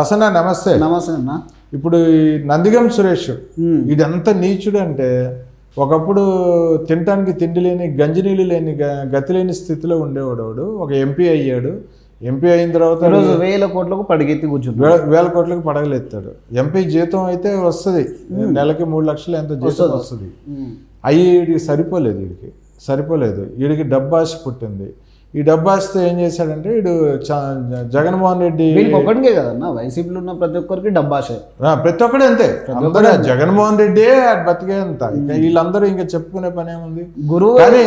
దసనా నమస్తే. నమస్తే అన్న. ఇప్పుడు నందిగం సురేష్. ఇదంతా నీచుడు అంటే ఒకప్పుడు తినటానికి తిండి లేని గంజినీళ్ళు లేని గతి లేని స్థితిలో ఉండేవాడు వాడు ఒక ఎంపీ అయ్యాడు. ఎంపీ అయిన తర్వాత వేల కోట్లకు పడిగెత్తి కూర్చుంటారు వే- వేల కోట్లకు పడగలెత్తాడు. ఎంపీ జీతం అయితే వస్తుంది. నెలకి మూడు లక్షలు ఎంత జీతం వస్తుంది. అయ్యి వీడికి సరిపోలేదు వీడికి సరిపోలేదు. వీడికి డబ్బాశ పుట్టింది. ఈ డబ్బాశతో ఏం చేశాడంటే వీడు జగన్మోహన్ రెడ్డి ఒక్కడికే కదన్న వైసీపీలో ఉన్న ప్రతి ఒక్కరికి డబ్బాషే ఆ, ప్రతి ఒక్కడు అంతే. అందరూ జగన్మోహన్ రెడ్డి బతికే అంత. వీళ్ళందరూ ఇంకా చెప్పుకునే పని ఏముంది గురువు కానీ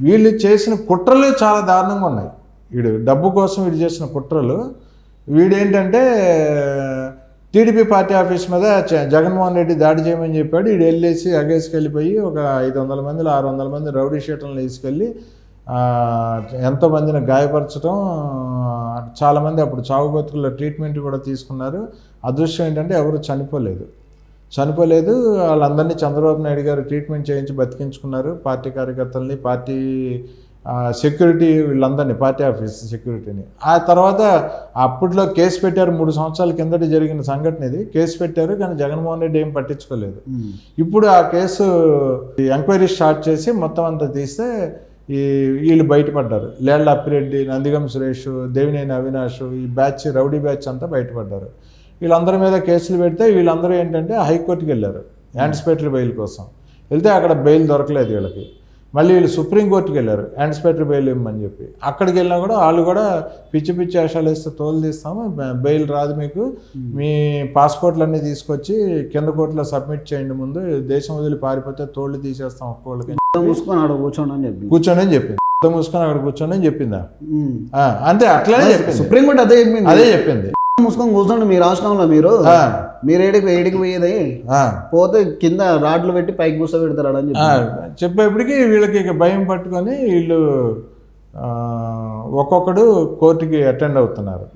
వీళ్ళు చేసిన కుట్రలు చాలా దారుణంగా ఉన్నాయి. వీడు డబ్బు కోసం వీడు చేసిన కుట్రలు. వీడేంటంటే టీడీపీ పార్టీ ఆఫీస్ మీద జగన్మోహన్ రెడ్డి దాడి చేయమని చెప్పాడు. వీడు వెళ్ళేసి అగేసుకు వెళ్ళిపోయి ఒక ఐదు వందల మందిలో ఆరు వందల మంది రౌడీ షీటర్లను తీసుకెళ్ళి ఆ, ఎంతో మందిని గాయపరచడం చాలామంది అప్పుడు చావు బతుకుల ట్రీట్మెంట్ కూడా తీసుకున్నారు. అదృష్టం ఏంటంటే ఎవరు చనిపోలేదు. చనిపోలేదు వాళ్ళందరినీ చంద్రబాబు నాయుడు గారు ట్రీట్మెంట్ చేయించి బతికించుకున్నారు. పార్టీ కార్యకర్తల్ని పార్టీ సెక్యూరిటీ వీళ్ళందరినీ పార్టీ ఆఫీస్ సెక్యూరిటీని. ఆ తర్వాత అప్పట్లో కేసు పెట్టారు మూడు సంవత్సరాల కిందట జరిగిన సంఘటన ఇది. కేసు పెట్టారు కానీ జగన్మోహన్ రెడ్డి ఏం పట్టించుకోలేదు. ఇప్పుడు ఆ కేసు ఎంక్వైరీ స్టార్ట్ చేసి మొత్తం అంతా తీస్తే ఈ వీళ్ళు బయటపడ్డారు. లేళ్ళ అప్పిరెడ్డి నందిగం సురేష్ దేవినేని అవినాష్ ఈ బ్యాచ్ రౌడీ బ్యాచ్ అంతా బయటపడ్డారు. వీళ్ళందరి మీద కేసులు పెడితే వీళ్ళందరూ ఏంటంటే హైకోర్టుకి వెళ్ళారు యాంటిసిపేటరీ బెయిల్ కోసం. వెళ్తే అక్కడ బెయిల్ దొరకలేదు వీళ్ళకి. మళ్ళీ వీళ్ళు సుప్రీంకోర్టుకి వెళ్ళారు. యాంటిసిపేటరీ బెయిల్ ఇవ్వమని చెప్పి. అక్కడికి వెళ్ళినా కూడా వాళ్ళు కూడా పిచ్చి పిచ్చి వేషాలు వేస్తే తోలు తీస్తాము బెయిల్ రాదు మీకు. మీ పాస్పోర్ట్లు అన్నీ తీసుకొచ్చి కింద కోర్టులో సబ్మిట్ చేయండి ముందు. దేశం వదిలి పారిపోతే తోళ్ళు తీసేస్తాం మూసుకొని ఆడ కూర్చోండి అని చెప్పి కూర్చోండి అని చెప్పింది. మూసుకొని అక్కడ కూర్చోండి అని చెప్పిందా? అంతే అట్లనే చెప్పింది. సుప్రీంకోర్టు అదే చెప్పింది. అదే చెప్పింది. మూసుకొని కూర్చోండి మీ రాష్ట్రంలో మీరు. మీరు ఏడికి ఏడికి పోయేది. పోతే కింద రాడ్లు పెట్టి పైకి కూర్చోబెడతారు అని చెప్పేప్పటికి వీళ్ళకి ఇక భయం పట్టుకొని వీళ్ళు ఒక్కొక్కడు కోర్టుకి అటెండ్ అవుతున్నారు.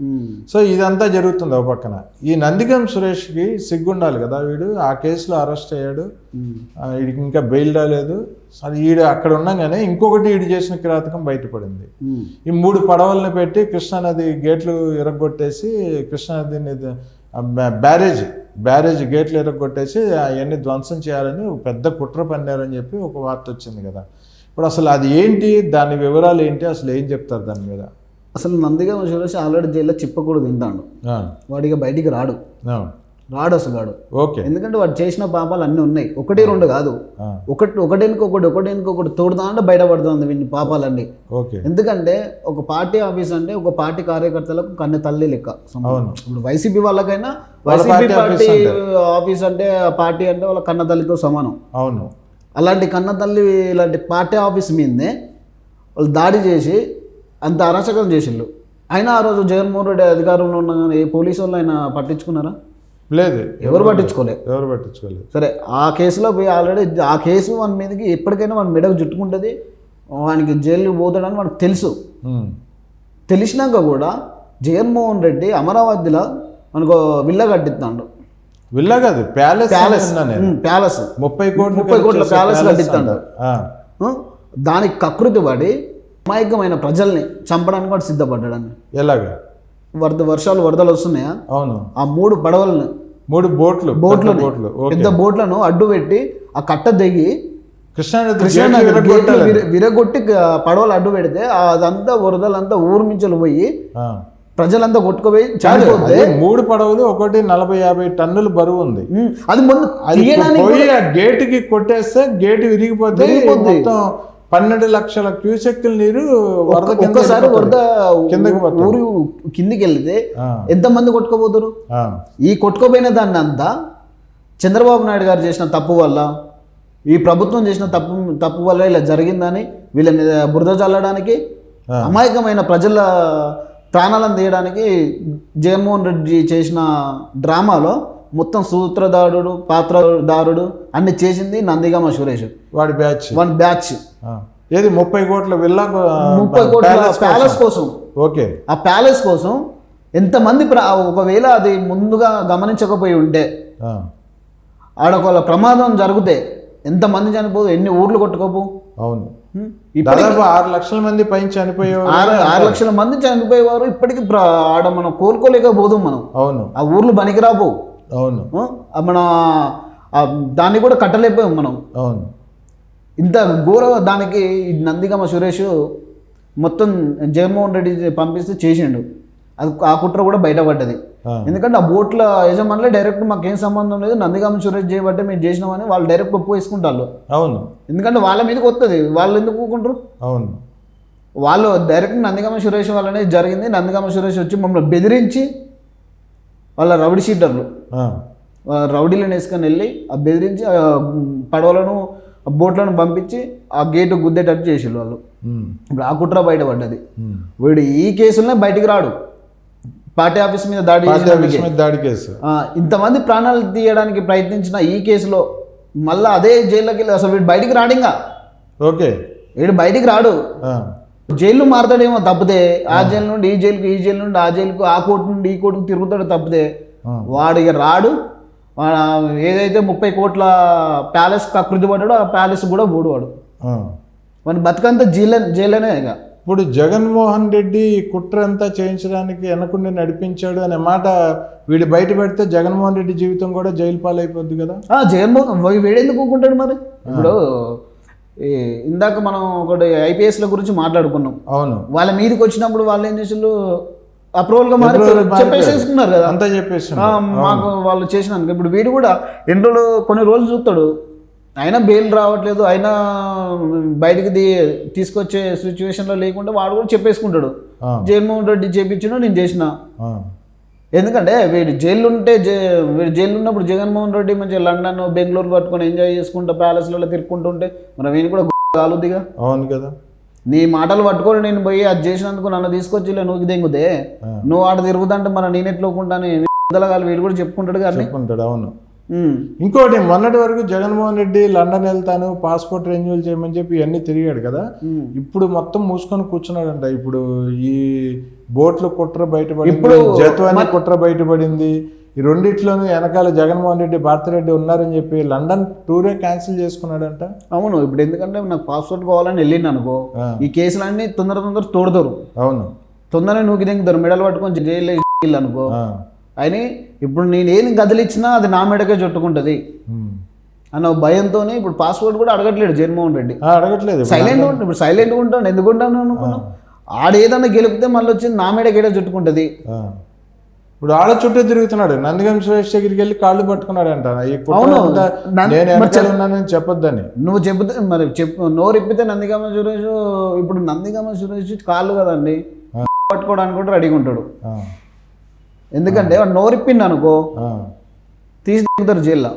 సో ఇదంతా జరుగుతుంది ఒక పక్కన. ఈ నందిగం సురేష్కి సిగ్గుండాలి కదా వీడు? ఆ కేసులో అరెస్ట్ అయ్యాడు. వీడికి ఇంకా బెయిల్ రాలేదు. సరే ఈడు అక్కడ ఉండగానే ఇంకొకటి వీడు చేసిన కిరాతకం బయటపడింది. ఈ మూడు పడవలను పెట్టి కృష్ణానది గేట్లు ఇరగొట్టేసి కృష్ణానదిని బ్యారేజ్ బ్యారేజ్ గేట్లు ఇరగొట్టేసి అవన్నీ ధ్వంసం చేయాలని ఒక పెద్ద కుట్ర పన్నారని చెప్పి ఒక వార్త వచ్చింది కదా. ఇప్పుడు అసలు అది ఏంటి? దాని వివరాలు ఏంటి? అసలు ఏం చెప్తారు దాని మీద? అసలు నందిగా సురేష్ ఆల్రెడీ జైల్లో చిప్పకూడదు తింటాడు. వాడికి బయటికి రాడు. రాడు అసలు వాడు. ఓకే. ఎందుకంటే వాడు చేసిన పాపాలు అన్నీ ఉన్నాయి. ఒకటి రెండు కాదు. ఒకటి ఒకటికి ఒకటి ఒకటికి ఒకటి తోడుతా అంటే బయటపడుతుంది వీని పాపాలన్నీ. ఓకే. ఎందుకంటే ఒక పార్టీ ఆఫీస్ అంటే ఒక పార్టీ కార్యకర్తలకు కన్నె తల్లి లెక్క అవును. ఇప్పుడు వైసీపీ వాళ్ళకైనా వాళ్ళ వైసీపీ పార్టీ ఆఫీస్ అంటే. పార్టీ అంటే వాళ్ళ కన్న తల్లితో సమానం. అవును. అలాంటి కన్న తల్లి ఇలాంటి పార్టీ ఆఫీస్ మీదనే వాళ్ళు దాడి చేసి అంత అరాచకం చేసిండు అయినా ఆ రోజు జగన్మోహన్ రెడ్డి అధికారంలో ఉన్న కానీ ఏ పోలీసు వాళ్ళు ఆయన పట్టించుకున్నారా? లేదు. ఎవరు పట్టించుకోలే. ఎవరు పట్టించుకోలేదు. సరే ఆ కేసులో పోయి ఆల్రెడీ ఆ కేసు వాని మీదకి ఎప్పటికైనా వాని మెడకు చుట్టుకుంటుంది. వానికి జైలు పోతాడని మనకు తెలుసు. తెలిసినాక కూడా జగన్మోహన్ రెడ్డి అమరావతిలో మనకు విల్ల కట్టిస్తాడు. విల్లా కాదు ప్యాలెస్ ప్యాలెస్. ప్యాలెస్. ముప్పై కోట్లు ముప్పై కోట్ల ప్యాలెస్ కట్టిస్తాడు. దానికి కకృతి పడి అమాయకమైన ప్రజల్ని చంపడానికి వాడు సిద్ధపడ్డాడని ఎలాగా? వరద వర్షాలు వరదలు వస్తున్నాయా? అవును. ఆ మూడు పడవలను మూడు బోట్లు బోట్లు పెద్ద బోట్లు పెద్ద బోట్లను అడ్డు పెట్టి ఆ కట్ట దిగి కృష్ణానది విరగొట్టి పడవలు అడ్డు పెడితే అదంతా వరదలంతా ఊర్మించలు పోయి ఆ. ప్రజలంతా కొట్టుకుపోయి చనిపోతే మూడు పడవలు ఒకటి నలభై యాభై టన్నులు బరువు ఉంది అది ముందు గేట్కి కొట్టేస్తే గేట్ విరిగిపోతే. మొత్తం పన్నెండు లక్షల క్యూసెక్కుల నీరు వరద ఒక్కసారి వరద. కిందకి. ఊరు కిందికి వెళ్తే ఎంతమంది కొట్టుకోబోతురు ఆ, ఈ కొట్టుకోపోయిన దాన్ని అంతా చంద్రబాబు నాయుడు గారు చేసిన తప్పు వల్ల ఈ ప్రభుత్వం చేసిన తప్పు తప్పు వల్ల ఇలా జరిగిందని వీళ్ళ మీద బురద చల్లడానికి. అమాయకమైన ప్రజల ప్రాణాలను తీయడానికి జగన్మోహన్ రెడ్డి చేసిన డ్రామాలో మొత్తం సూత్రధారుడు పాత్రదారుడు అన్ని చేసింది నందిగామ సురేష్. వాడి బ్యాచ్. One batch. ఏది ముప్పై కోట్ల విల్లా ముప్పై కోట్ల ప్యాలెస్ కోసం? ఓకే. ఆ ప్యాలెస్ కోసం ఎంతమంది ఒకవేళ అది ముందుగా గమనించకపోయి ఉంటే ఆ, ఆడ ఒకవేళ ప్రమాదం జరిగితే ఎంతమంది చనిపోదు? ఎన్ని ఊర్లు కొట్టుకోపు అవును. దాదాపు ఆరు లక్షల మంది పైన చనిపోయేవారు ఆరు లక్షల మంది చనిపోయేవారు. ఇప్పటికి ఆడ మనం కోలుకోలేకపోదాం మనం. అవును. ఆ ఊర్లు పనికిరాబో అవును. మన దాన్ని కూడా కట్టలేకపోయాం మనం. అవును. ఇంత ఘోర దానికి ఈ నందిగమ సురేష్ మొత్తం జగన్మోహన్ రెడ్డి పంపిస్తే చేసిండు. అది ఆ కుట్ర కూడా బయటపడ్డది. ఎందుకంటే ఆ బోట్ల యజమానులే డైరెక్ట్ మాకేం సంబంధం లేదు నందిగామ సురేష్ చేయబట్టే మేము చేసినామని వాళ్ళు డైరెక్ట్ ఒప్పు వేసుకుంటారు అవును. ఎందుకంటే వాళ్ళ మీదకి వస్తుంది వాళ్ళు ఎందుకు ఊకుంటారు? అవును. వాళ్ళు డైరెక్ట్ నందిగామ సురేష్ వాళ్ళనే జరిగింది నందిగామ సురేష్ వచ్చి మమ్మల్ని బెదిరించి వాళ్ళ రౌడీ షీటర్లు రౌడీలను వేసుకొని వెళ్ళి ఆ బెదిరించి పడవలను ఆ బోట్లను పంపించి ఆ గేటు గుద్దేటట్టు చేసేళ్ళు వాళ్ళు. ఇప్పుడు ఆ కుట్ర బయటపడ్డది. వీడు ఈ కేసులనే బయటికి రాడు. పార్టీ ఆఫీస్ మీద దాడి పార్టీ. ఆఫీస్ మీద దాడి కేసు. ఇంతమంది ప్రాణాలు తీయడానికి ప్రయత్నించిన ఈ కేసులో మళ్ళీ అదే జైల్లోకి వెళ్ళి అసలు వీడు బయటికి రాడింగా ఓకే. వీడు బయటికి రాడు. జైలు మారుతాడేమో తప్పితే ఆ జైలు నుండి ఈ జైలుకు ఈ జైలు నుండి ఆ జైలుకు ఆ కోర్టు నుండి ఈ కోర్టుకు తిరుగుతాడు తప్పితే ఇక రాడు. ఏదైతే ముప్పై కోట్ల ప్యాలెస్ కకృతి పడ్డాడో ఆ ప్యాలెస్ కూడా పోడు వాడు. వాడి బతుకంతా జైలు జైలనే ఇక. ఇప్పుడు జగన్మోహన్ రెడ్డి కుట్ర అంతా చేయించడానికి వెనకుండి నడిపించాడు అనే మాట వీడు బయట పెడితే జగన్మోహన్ రెడ్డి జీవితం కూడా జైలు పాలైపోద్ది కదా? ఆ, జగన్మోహన్ వీడెందుకు ఊరుకుంటాడు మరి? ఇప్పుడు ఇందాక మనం ఒకటి ఐపీఎస్ల గురించి మాట్లాడుకున్నాం. అవును. వాళ్ళ మీదకి వచ్చినప్పుడు వాళ్ళు ఏం చేసారు అప్రూవల్గా మారి. చెప్పేసేసుకున్నారు కదా. అంతా చెప్పేసి మాకు వాళ్ళు చేసినందుకు. ఇప్పుడు వీడు కూడా ఎన్ని రోజులు కొన్ని రోజులు చూస్తాడు. అయినా బెయిల్ రావట్లేదు అయినా బయటికి తీ తీసుకొచ్చే సిచ్యువేషన్లో లేకుండా వాడు కూడా చెప్పేసుకుంటాడు. జగన్మోహన్ రెడ్డి చేపించిన నేను చేసిన. ఎందుకంటే వీడు జైలు ఉంటే జై- వీడు జైలు ఉన్నప్పుడు జగన్మోహన్ రెడ్డి మంచిగా లండన్ బెంగళూరు పట్టుకొని ఎంజాయ్ చేసుకుంటా ప్యాలెస్లలో తిరుక్కుంటుంటే మరి వీని కూడా కాలుద్దిగా. అవును కదా. నీ మాటలు పట్టుకొని నేను పోయి అది చేసినందుకు నన్ను తీసుకొచ్చి నువ్వు దెంగుతే. నువ్వు ఆడ తిరుగుతుంటే మన నేనెట్లోకుంటాను వీడు కూడా చెప్పుకుంటాడు కానీ. చెప్పుకుంటాడు అవును. ఇంకోటి మొన్నటి వరకు జగన్మోహన్ రెడ్డి లండన్ వెళ్తాను పాస్పోర్ట్ రెన్యూవల్ చేయమని చెప్పి ఇవన్నీ తిరిగాడు కదా. ఇప్పుడు మొత్తం మూసుకొని కూర్చున్నాడంట. ఇప్పుడు ఈ బోట్ల కుట్ర బయటపడింది ఇప్పుడు జత్వాని కుట్ర బయటపడింది. ఈ రెండిట్లోనూ వెనకాల జగన్మోహన్ రెడ్డి భారతిరెడ్డి ఉన్నారని చెప్పి లండన్ టూరే క్యాన్సిల్ చేసుకున్నాడంట. అవును ఇప్పుడు ఎందుకంటే నాకు పాస్పోర్ట్ కావాలని వెళ్ళింది అనుకో ఈ కేసులన్నీ తొందర తొందర తోడతారు. అవును. తొందరగా నువ్వు దింగుతారు మెడలు పట్టుకొని జైలు అనుకో. అని ఇప్పుడు నేను ఏం కదిలిచ్చినా అది నా మెడకే చుట్టుకుంటుంది. అన్న భయంతో ఇప్పుడు పాస్పోర్ట్ కూడా అడగట్లేడు జగన్మోహన్ రెడ్డి. అడగట్లేదు. సైలెంట్ ఉంటాడు ఇప్పుడు సైలెంట్గా ఉంటాడు ఎందుకు ఉంటాను అనుకున్నావు ఆడ ఏదన్నా గెలిపితే మళ్ళీ వచ్చి నా మెడకేడే చుట్టుకుంటుంది. ఆ. ఇప్పుడు ఆడ చుట్టూ తిరుగుతున్నాడు నందిగం సురేష్ దగ్గరికి వెళ్ళి కాళ్ళు అవును. అంతా నన్- చెప్పొద్దని. నువ్వు చెబితే మరి చెప్పు నోరు ఇప్పితే నందిగామ సురేష్ ఇప్పుడు నందిగామ సురేష్ కాళ్ళు కదండి. పట్టుకోవడానికి కూడా రెడీగా ఉంటాడు. ఎందుకంటే వాడు నోరు ఇప్పిండు అనుకో ఆ, తీసి దిగుతారు జైల్లో.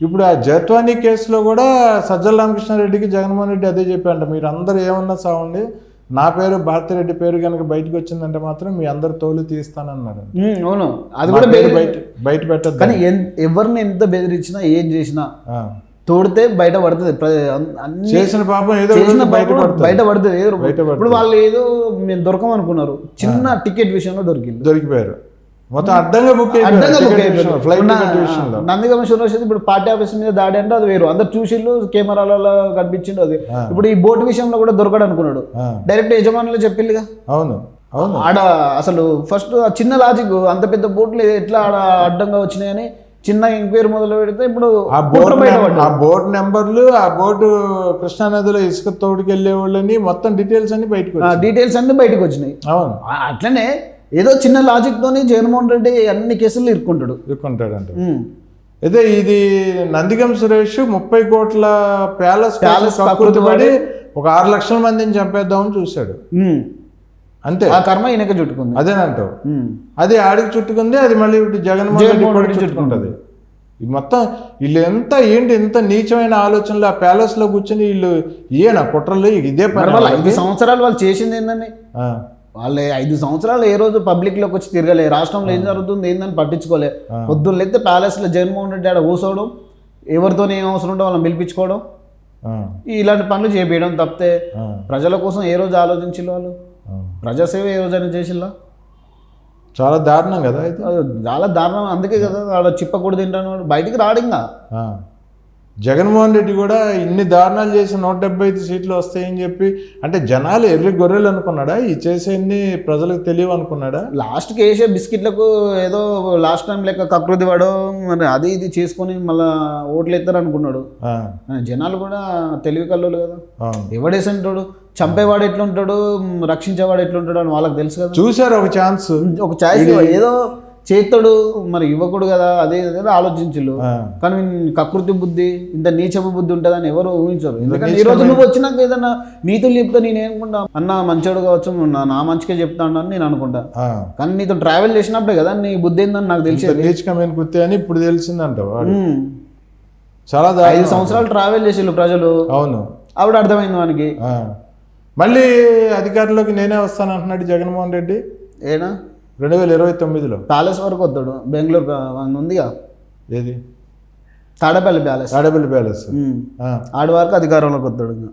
ఇప్పుడు ఆ జత్వానీ కేసులో కూడా సజ్జల రామకృష్ణారెడ్డికి జగన్మోహన్ రెడ్డి అదే చెప్పారంట మీరు అందరూ ఏమన్నా సావండి నా పేరు భారతిరెడ్డి పేరు కనుక బయటకు వచ్చిందంటే మాత్రం మీ అందరు తోలు తీస్తానన్నారు అవును. అది కూడా బయట బయట పెట్టద్దు. కానీ ఎవరిని ఎంత బెదిరించినా ఏం చేసినా. తోడితే బయట పడుతుంది. చేసిన పాపం ఏదో చేసిన బయట బయట పడుతుంది. ఏదో బయట పడుతుంది. ఇప్పుడు వాళ్ళు ఏదో మేము దొరకమనుకున్నారు. చిన్న టికెట్ విషయంలో దొరికింది. దొరికిపోయారు. మొత్తం అడ్డంగా బుక్ నందిగమ సురేష్ ఇప్పుడు పార్టీ ఆఫీస్ మీద దాడి అంటే అది వేరు. అందరు చూసిళ్ళు కెమెరాలలో కనిపించిండు అది. ఇప్పుడు ఈ బోట్ విషయంలో కూడా దొరకడు అనుకున్నాడు. డైరెక్ట్ యజమానులు చెప్పిల్లుగా అవును. అవును. ఆడ అసలు ఫస్ట్ ఆ చిన్న లాజిక్ అంత పెద్ద బోట్లు ఎట్లా ఆడ అడ్డంగా వచ్చినాయని చిన్న ఎంక్వైరీ మొదలు పెడితే ఇప్పుడు ఆ బోట్. ఆ బోట్ నెంబర్లు ఆ బోటు కృష్ణానదిలో ఇసుక తోడుకి వెళ్ళే వాళ్ళని మొత్తం డీటెయిల్స్ అన్ని బయటకు డీటెయిల్స్ అన్ని బయటకు వచ్చినాయి. అవును. అట్లనే ఏదో చిన్న లాజిక్ తోని జగన్మోహన్ రెడ్డి అన్ని కేసులు ఇరుక్కుంటాడు. ఇరుక్కుంటాడంట. అయితే ఇది నందిగం సురేష్ ముప్పై కోట్ల ప్యాలెస్ ప్యాలెస్ పడి ఒక ఆరు లక్షల మందిని చంపేద్దామని చూశాడు. అంతే. ఆ కర్మ ఈయనక చుట్టుకుంది. అదేనంటావు. అది ఆడికి చుట్టుకుంది అది మళ్ళీ జగన్మోహన్ రెడ్డి చుట్టుకుంటది. ఇది మొత్తం వీళ్ళు ఎంత ఏంటి ఎంత నీచమైన ఆలోచనలు ఆ ప్యాలెస్లో కూర్చొని వీళ్ళు ఈయన కుట్రలు? ఇదే పని ఐదు సంవత్సరాలు వాళ్ళు చేసింది ఆ, వాళ్ళు ఐదు సంవత్సరాలు ఏ రోజు పబ్లిక్లోకి వచ్చి తిరగలే. రాష్ట్రంలో ఏం జరుగుతుంది ఏందని పట్టించుకోలే. పొద్దున్న ప్యాలెస్లో జగన్మోహన్ రెడ్డి ఆడ కూర్చోవడం ఎవరితో ఏం అవసరం ఉంటే వాళ్ళని పిలిపించుకోవడం ఇలాంటి పనులు చేపించడం తప్పితే ప్రజల కోసం ఏ రోజు ఆలోచించిల్లు వాళ్ళు. ప్రజాసేవ ఏ రోజైనా చేసిల్లా చాలా దారుణం కదా అయితే? చాలా దారుణం. అందుకే కదా ఆడ చిప్పకూడదు తింటాను వాడు బయటికి రాడు ఇంకా. ఆ. జగన్మోహన్ రెడ్డి కూడా ఇన్ని దారుణాలు చేసి నూట డెబ్బై ఐదు సీట్లు వస్తాయని చెప్పి అంటే జనాలు ఎర్రి గొర్రెలు అనుకున్నాడా? ఈ చేసేన్ని ప్రజలకు తెలియవు అనుకున్నాడా? లాస్ట్కి వేసే బిస్కెట్లకు ఏదో లాస్ట్ టైం లెక్క కకృతి పడో మరి అది ఇది చేసుకొని మళ్ళా ఓట్లు ఎత్తారు అనుకున్నాడు. జనాలు కూడా తెలివి కల్లోలు కదా. ఎవడేసంటాడు చంపేవాడు ఎట్లుంటాడు? రక్షించేవాడు ఎట్లుంటాడు అని వాళ్ళకి తెలుసు కదా. చూశారు ఒక ఛాన్స్. ఒక ఛాయిస్ ఏదో చేస్తాడు మరి యువకుడు కదా అదే ఏదో ఆలోచించు కానీ కకృతి బుద్ధి ఇంత నీచపు బుద్ధి ఉంటుందని ఎవరు ఊహించరు. ఎందుకంటే ఈ రోజు నువ్వు వచ్చినాక ఏదన్నా నీతులు చెప్తే నేను ఏమనుకుంటా అన్న మంచోడు కావచ్చు నా మంచిగా చెప్తాను అని నేను అనుకుంటా. కానీ నీతో ట్రావెల్ చేసినప్పుడే కదా నీ బుద్ధి ఏందని నాకు ఇంత తెలిసేది. నీచకమైన అని ఇప్పుడు తెలిసిందంట. చాలా ఐదు సంవత్సరాలు ట్రావెల్ చేసేళ్ళు ప్రజలు. అవును. ఆవిడ అర్థమైంది వానికి. ఆ. మళ్ళీ అధికారంలోకి నేనే వస్తాను అంటున్నాడు జగన్మోహన్ రెడ్డి. ఏనా? రెండు వేల ఇరవై తొమ్మిదిలో. ప్యాలెస్ వరకు వస్తాడు బెంగళూరు ఉందిగా? ఏది? తాడపల్లి ప్యాలెస్. తాడేపల్లి ప్యాలెస్. ఆడి వరకు అధికారంలోకి ఇంకా.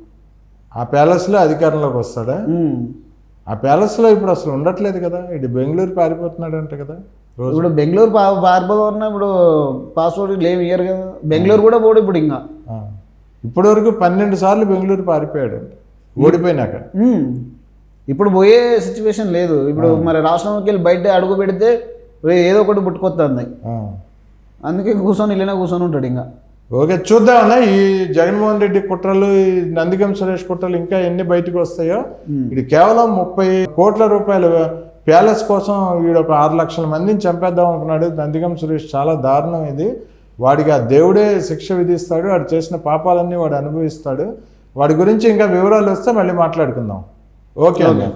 ఆ ప్యాలెస్లో అధికారంలోకి వస్తాడా. ఆ ప్యాలెస్లో ఇప్పుడు అసలు ఉండట్లేదు కదా. ఇటు బెంగళూరు పారిపోతున్నాడు అంట కదా ఇప్పుడు బెంగళూరు పా పారిపోతున్నా ఇప్పుడు పాస్పోర్ట్ ఏమి ఇయ్యరు కదా. బెంగళూరు కూడా పోడు ఇప్పుడు ఇంకా. ఆ. ఇప్పటి వరకు పన్నెండు సార్లు బెంగళూరు పారిపోయాడు ఓడిపోయినాక. ఇప్పుడు పోయే సిచ్యువేషన్ లేదు. ఇప్పుడు మరి రాష్ట్రంలోకి వెళ్ళి బయట అడుగు పెడితే ఏదో ఒకటి పుట్టుకొస్తుంది. అందుకే కూర్చొని ఇళ్ళనే కూర్చొని ఉంటాడు ఇంకా. ఓకే చూద్దామన్నా ఈ జగన్మోహన్ రెడ్డి కుట్రలు ఈ నందిగం సురేష్ కుట్రలు ఇంకా ఎన్ని బయటకు వస్తాయో. ఇది కేవలం ముప్పై కోట్ల రూపాయల. ప్యాలెస్ కోసం వీడు ఒక ఆరు లక్షల మందిని చంపేద్దాం అనుకున్నాడు. నందిగం సురేష్ చాలా దారుణం ఇది. వాడికి ఆ దేవుడే శిక్ష విధిస్తాడు. వాడు చేసిన పాపాలన్నీ వాడు అనుభవిస్తాడు. వాడి గురించి ఇంకా వివరాలు వస్తే మళ్ళీ మాట్లాడుకుందాం. ఓకే అండి